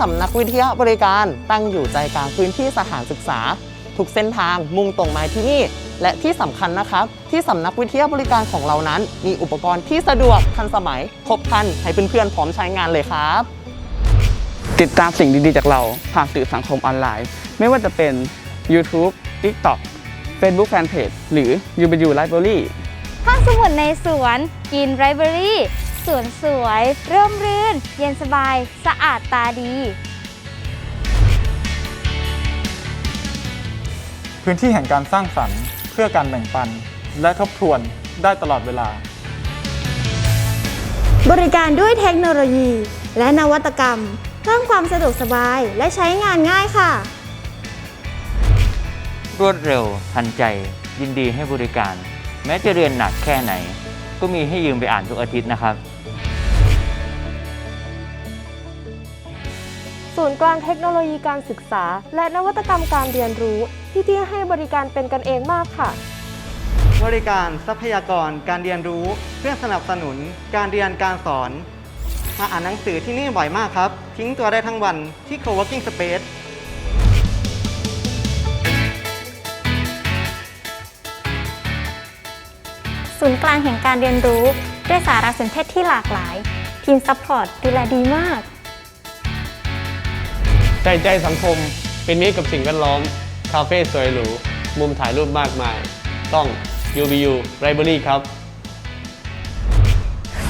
ที่สำนักวิทยาบริการตั้งอยู่ใจกลางพื้นที่สถานศึกษา ทุกเส้นทางมุ่งตรงมาที่นี่ และที่สำคัญนะครับ ที่สำนักวิทยาบริการของเรานั้น มีอุปกรณ์ที่สะดวกทันสมัย ครบครันให้เพื่อนๆพร้อมใช้งานเลยครับ ติดตามสิ่งดีๆจากเราผ่านสื่อสังคมออนไลน์ ไม่ว่าจะเป็น YouTube TikTok Facebook Fanpage หรือ UBU Library ห้องสมุดในสวนกินไรเบอรี่ สวนสวย ร่มรื่น เย็นสบาย สะอาดตาดี พื้นที่แห่งการสร้างสรรค์เพื่อการแบ่งปัน และทบทวนได้ตลอดเวลา บริการด้วยเทคโนโลยี และนวัตกรรม เพิ่มความสะดวกสบายและใช้งานง่ายค่ะ รวดเร็ว ทันใจ ยินดีให้บริการ แม้จะเรียนหนักแค่ไหน ก็มีให้ยืมไปอ่านทุกอาทิตย์นะครับ ศูนย์กลางเทคโนโลยีการศึกษา และนวัตกรรมการเรียนรู้ ที่ที่ให้บริการเป็นกันเองมากค่ะ บริการทรัพยากรการเรียนรู้ เพื่อสนับสนุน การเรียนการสอน มาอ่านหนังสือที่นี่บ่อยมากครับ ทิ้งตัวได้ทั้งวันที่ co-working space ศูนย์กลางแห่งการเรียนรู้ ด้วยสารสนเทศที่หลากหลาย ทีมซัพพอร์ตดูแลดีมาก ใจใจสังคม เป็นมิตรกับสิ่งแวดล้อม คาเฟ่สวยหรู มุมถ่ายรูปมากมาย ต้อง UBU Library ครับ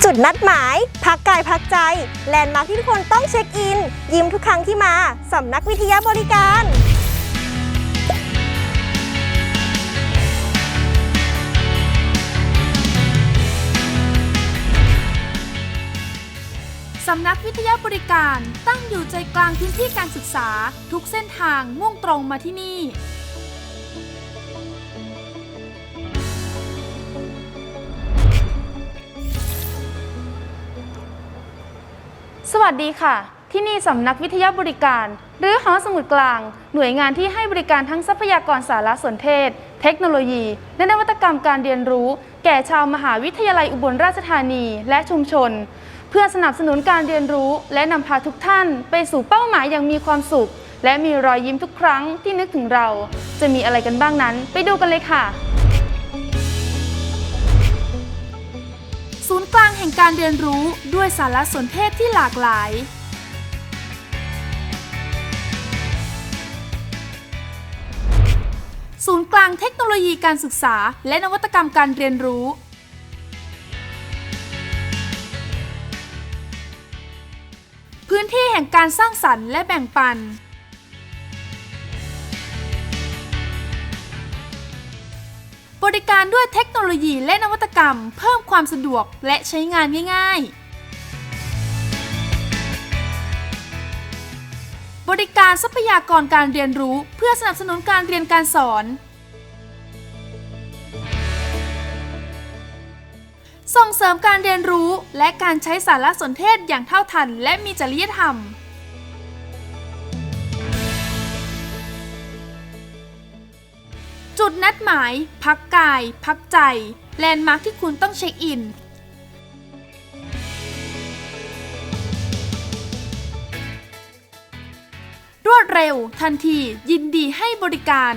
จุดนัดหมาย พักกายพักใจ แลนด์มาร์คที่ทุกคนต้องเช็คอิน ยิ้มทุกครั้งที่มา สำนักวิทยาบริการ สำนักวิทยาบริการตั้งอยู่ใจกลางพื้นที่การศึกษา ทุกเส้นทางมุ่งตรงมาที่นี่ สวัสดีค่ะ ที่นี่สำนักวิทยาบริการ หรือหอสมุดกลาง หน่วยงานที่ให้บริการทั้งทรัพยากรสารสนเทศ เทคโนโลยี และนวัตกรรมการเรียนรู้ แก่ชาวมหาวิทยาลัยอุบลราชธานี และชุมชน เพื่อสนับสนุนการเรียนรู้และนำพาทุกท่านไปสู่เป้าหมายอย่างมีความสุข และมีรอยยิ้มทุกครั้งที่นึกถึงเรา จะมีอะไรกันบ้างนั้น ไปดูกันเลยค่ะ ศูนย์กลางแห่งการเรียนรู้ด้วยสารสนเทศที่หลากหลาย ศูนย์กลางเทคโนโลยีการศึกษา และนวัตกรรมการเรียนรู้ พื้นที่แห่งการสร้างสรรค์และแบ่งปัน บริการด้วยเทคโนโลยีและนวัตกรรม เพิ่มความสะดวกและใช้งานง่าย ๆ บริการทรัพยากรการเรียนรู้เพื่อสนับสนุนการเรียนการสอน ส่งเสริมการเรียนรู้และการใช้สารสนเทศอย่างเท่าทันและมีจริยธรรม จุดนัดหมาย พักกาย พักใจ แลนด์มาร์คที่คุณต้องเช็คอิน รวดเร็ว ทันที ยินดีให้บริการ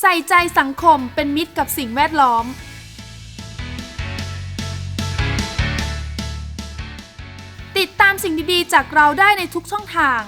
ใส่ใจสังคมเป็นมิตรกับสิ่งแวดล้อม ติดตามสิ่งดีๆ จากเราได้ในทุกช่องทาง